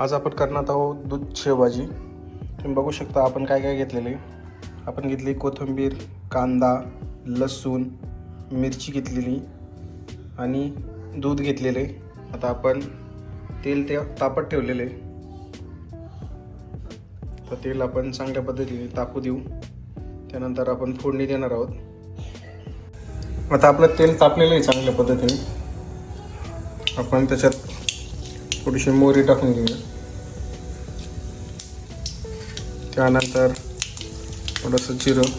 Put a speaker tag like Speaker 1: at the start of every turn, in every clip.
Speaker 1: आज आपण करणार आहोत दूध शेवभाजी. तुम्ही बघू शकता आपण काय काय घेतलेले. आपण घेतली कोथिंबीर कांदा लसूण मिरची घेतलेली आणि दूध घेतलेले. आता आपण तेल ते तापत ठेवलेले. तर तेल आपण चांगल्या पद्धतीने तापू देऊ. त्यानंतर आपण फोडणी देणार आहोत. आता आपलं तेल तापलेलं आहे चांगल्या पद्धतीने. आपण त्याच्यात थोडीशी मोहरी टाकून घेऊया. त्यानंतर थोडंसं जिरं.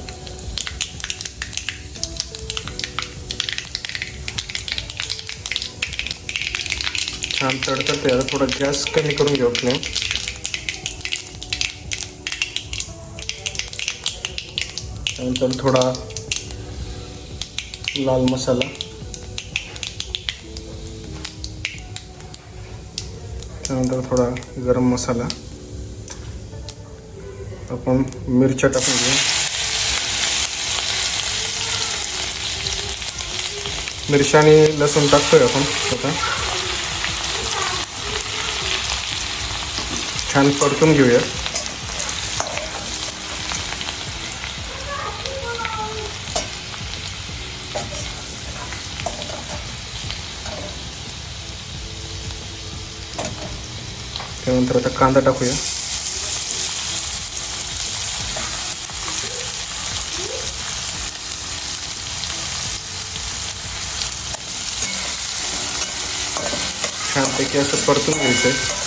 Speaker 1: छान तडतडते त्याला थोडा गॅस कमी करून घेऊ फ्लेम त्यानंतर थोडा लाल मसाला. त्यानंतर थोडा गरम मसाला आपण मिरच्या टाकून घेऊ मिरच्या आणि लसूण टाकतोय आपण आता छान परतून घेऊया त्यानंतर आता कांदा टाकूया. छानपैकी असं परतून घ्यायचं आहे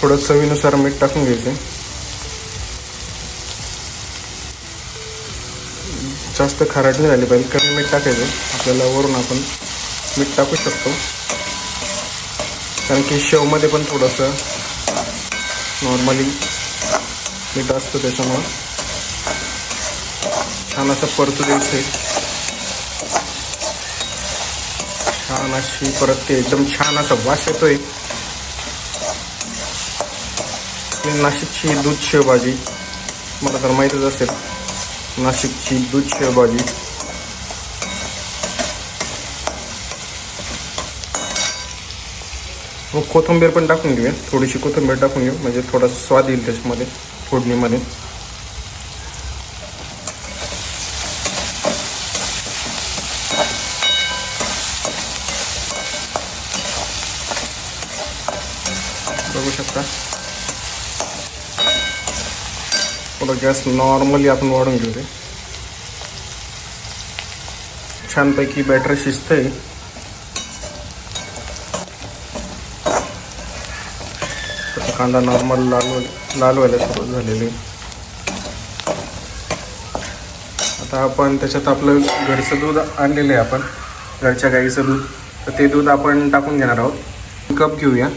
Speaker 1: थोडं चवीनुसार मीठ टाकून घ्यायचं जास्त खारट नाही झाली पाहिजे. कमी मीठ टाकायचं. आपल्याला वरून आपण मीठ टाकू शकतो. कारण की शेवमध्ये पण थोडंसं नॉर्मली मीठ असतं त्याच्यामुळं. छान असं परतू द्यायचं. आहे छान अशी परत ते एकदम छान असा वास येतोय. नाशिकची दूध शेवभाजी. मला तर माहीतच असेल. नाशिकची दूध शेवभाजी मग कोथिंबीर पण टाकून घेऊया. थोडीशी कोथिंबीर टाकून घेऊ. म्हणजे थोडा स्वाद येईल त्याच्यामध्ये फोडणीमध्ये. बघू शकता. थोडं गॅस नॉर्मली आपण वाढून घेऊ ते छानपैकी बॅटर शिजते कांदा नॉर्मल लाल लाल व्हायला सुरुवात झालेली. आहे. आता आपण त्याच्यात आपलं घरचं दूध आणलेलं आहे आपण. घरच्या गाईचं दूध. तर ते दूध आपण टाकून घेणार आहोत. कप घेऊया.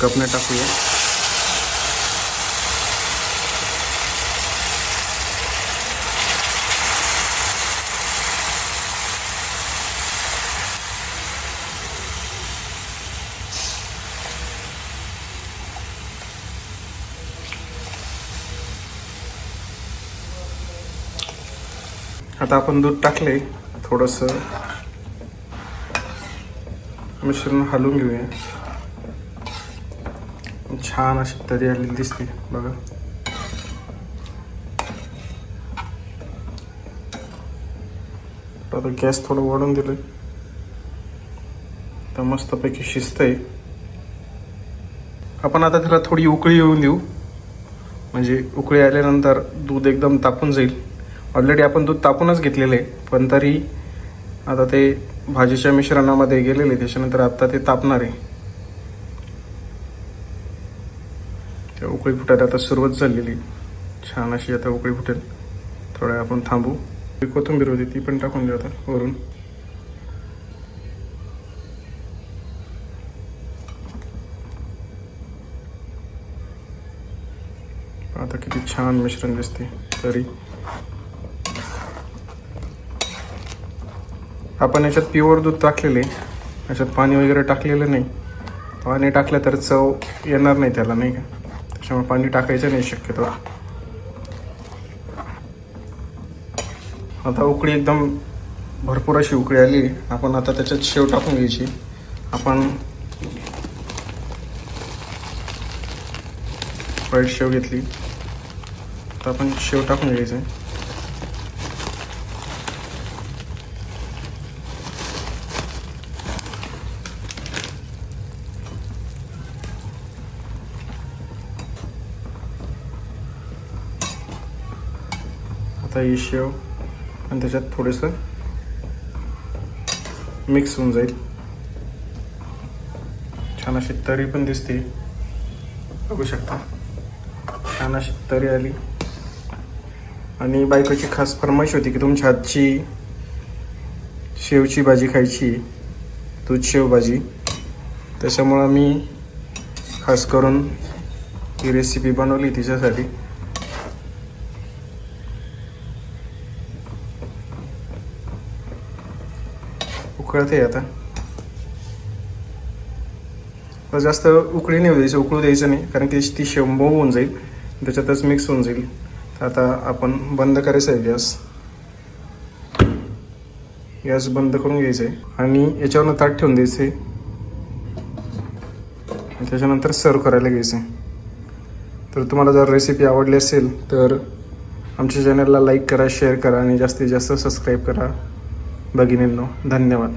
Speaker 1: कपने टाकूया. आता आपण दूध टाकले थोडंसं मिश्रण हलवून घेऊया. छान अशी तरी आलेली दिसते बघा. आता गॅस थोडं वाढून दिलं तर मस्तपैकी शिजतंय. आपण आता त्याला थोडी उकळी येऊन देऊ. म्हणजे उकळी आल्यानंतर दूध एकदम तापून जाईल. ऑलरेडी आपण दूध तापूनच घेतलेलं आहे. पण तरी आता ते भाजीच्या मिश्रणामध्ये गेलेले त्याच्यानंतर आता ते तापणार आहे. त्या उकळी फुटायला आता सुरुवात झालेली छान अशी आता उकळी फुटेल. थोड्या आपण थांबू. ती कोथिंबीर होती ती पण टाकून देऊ आता वरून. आता किती छान मिश्रण दिसते तरी. आपण याच्यात प्युअर दूध टाकलेले याच्यात पाणी वगैरे टाकलेलं नाही. पाणी टाकलं तर चव येणार नाही त्याला नाही का? त्याच्यामुळे पाणी टाकायचं नाही शक्यतो. आता उकळी एकदम भरपूर अशी उकळी आली. आपण आता त्याच्यात शेव टाकून घ्यायची. आपण व्हाईट शेव घेतली. तर आपण शेव टाकून घ्यायचं. ही शेव आणि त्याच्यात थोडंसं मिक्स होऊन जाईल. छान अशी तरी पण दिसते. बघू शकता. छान अशी तरी आली. आणि बायकोची खास फरमाईश होती की तुमच्या हातची शेवची भाजी खायची दूध शेव भाजी. त्याच्यामुळं मी खास करून ही रेसिपी बनवली तिच्यासाठी. उकळते आता. तर जास्त उकळी नाही द्यायची उकळू द्यायचं नाही कारण की ती शेव होऊन जाईल त्याच्यातच मिक्स होऊन जाईल. तर आता आपण बंद करायचं आहे गॅस. गॅस बंद करून घ्यायचं आहे. आणि याच्यावरनं ताट ठेवून द्यायचं आहे. त्याच्यानंतर सर्व करायला घ्यायचं आहे. तर तुम्हाला जर रेसिपी आवडली असेल तर आमच्या चॅनलला लाईक करा शेअर करा आणि जास्तीत जास्त सबस्क्राईब करा. भगिनींनो धन्यवाद.